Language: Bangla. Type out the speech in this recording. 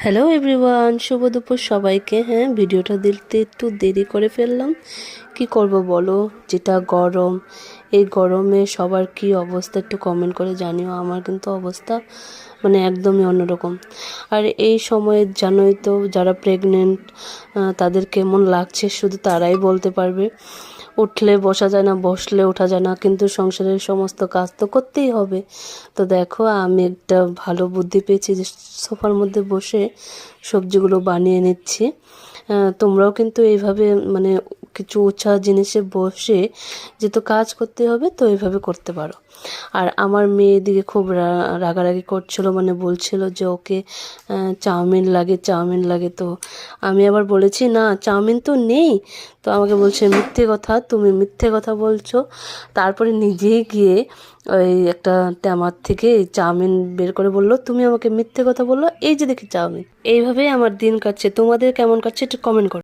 হ্যালো এভরিওয়ান শুভ দুপুর সবাইকে। হ্যাঁ ভিডিওটা দিতে একটু দেরি করে ফেললাম। কি করব বলো? যেটা গরম, এই গরমে সবার কি অবস্থা একটু কমেন্ট করে জানিও। আমার কিন্তু অবস্থা মানে একদমই অন্যরকম। আর এই সময়ে জানোই তো, যারা প্রেগনেন্ট তাদের কেমন লাগছে শুধু তারাই বলতে পারবে। উঠলে বসা যায় না, বসলে ওঠা যায় না। কিন্তু সংসারের সমস্ত কাজ তো করতেই হবে। তো দেখো, আমি একটা ভালো বুদ্ধি পেয়েছি যে সোফার মধ্যে বসে সবজিগুলো বানিয়ে নিচ্ছি। তোমরাও কিন্তু এইভাবে মানে কিছু উঁচা জিনিসে বসে যেহেতু কাজ করতে হবে, তো এইভাবে করতে পারো। আর আমার মেয়ে দিকে খুব রাগারাগি করছিল মানে বলছিল যে ওকে চাউমিন লাগে চাউমিন লাগে। তো আমি আবার বলেছি, না, চাউমিন তো নেই। তো আমাকে বলছে, মিথ্যে কথা, তুমি মিথ্যে কথা বলছো। তারপরে নিজেই গিয়ে ওই একটা ট্যামার থেকে চাউমিন বের করে বলল, তুমি আমাকে মিথ্যে কথা বলল, এই যে দেখি চাউমিন। এইভাবেই আমার দিন কাটছে। তোমাদের কেমন কাটছে, একটু কমেন্ট করো।